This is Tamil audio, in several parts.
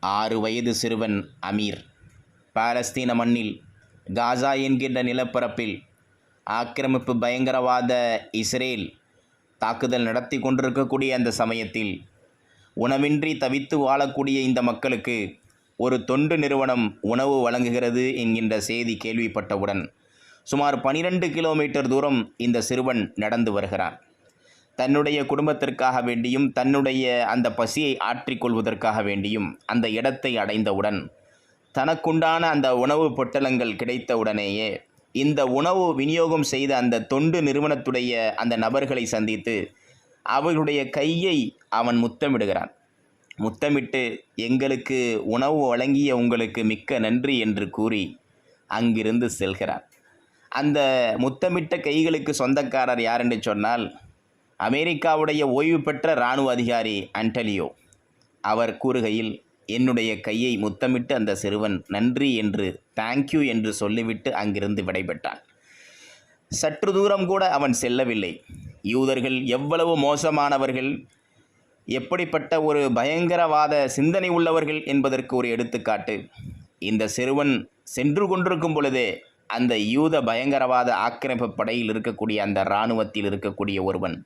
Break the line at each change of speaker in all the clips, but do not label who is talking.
ஆறு வயது சிறுவன் அமீர். பாலஸ்தீன மண்ணில் காசா என்கின்ற நிலப்பரப்பில் ஆக்கிரமிப்பு பயங்கரவாத இஸ்ரேல் தாக்குதல் நடத்தி கொண்டிருக்கக்கூடிய அந்த சமயத்தில் உணவின்றி தவித்து வாழக்கூடிய இந்த மக்களுக்கு ஒரு தொண்டு நிறுவனம் உணவு வழங்குகிறது என்கின்ற செய்தி கேள்விப்பட்டவுடன் சுமார் பனிரெண்டு கிலோமீட்டர் தூரம் இந்த சிறுவன் நடந்து வருகிறான். தன்னுடைய குடும்பத்திற்காக வேண்டியும் தன்னுடைய அந்த பசியை ஆற்றிக்கொள்வதற்காக வேண்டியும் அந்த இடத்தை அடைந்தவுடன் தனக்குண்டான அந்த உணவு பொட்டலங்கள் கிடைத்தவுடனேயே இந்த உணவு விநியோகம் செய்த அந்த தொண்டு நிறுவனத்துடைய அந்த நபர்களை சந்தித்து அவர்களுடைய கையை அவன் முத்தமிடுகிறான். முத்தமிட்டு எங்களுக்கு உணவு வழங்கிய உங்களுக்கு மிக்க நன்றி என்று கூறி அங்கிருந்து செல்கிறான். அந்த முத்தமிட்ட கைகளுக்கு சொந்தக்காரர் யார் என்று சொன்னால் அமெரிக்காவுடைய ஓய்வு பெற்ற இராணுவ அதிகாரி அன்டலியோ அவர் கூறுகையில் என்னுடைய கையை முத்தமிட்டு அந்த சிறுவன் நன்றி என்று தேங்க்யூ என்று சொல்லிவிட்டு அங்கிருந்து விடைபெற்றான். சற்று தூரம் கூட அவன் செல்லவில்லை. யூதர்கள் எவ்வளவு மோசமானவர்கள் எப்படிப்பட்ட ஒரு பயங்கரவாத சிந்தனை உள்ளவர்கள் என்பதற்கு ஒரு எடுத்துக்காட்டு. இந்த சிறுவன் சென்று கொண்டிருக்கும் பொழுதே அந்த யூத பயங்கரவாத ஆக்கிரமிப்பு படையில் இருக்கக்கூடிய அந்த இராணுவத்தில் இருக்கக்கூடிய ஒருவன்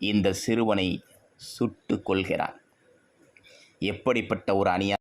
இந்த சிறுவனை சுட்டு கொள்கிறான் எப்படிப்பட்ட ஒரு அநியா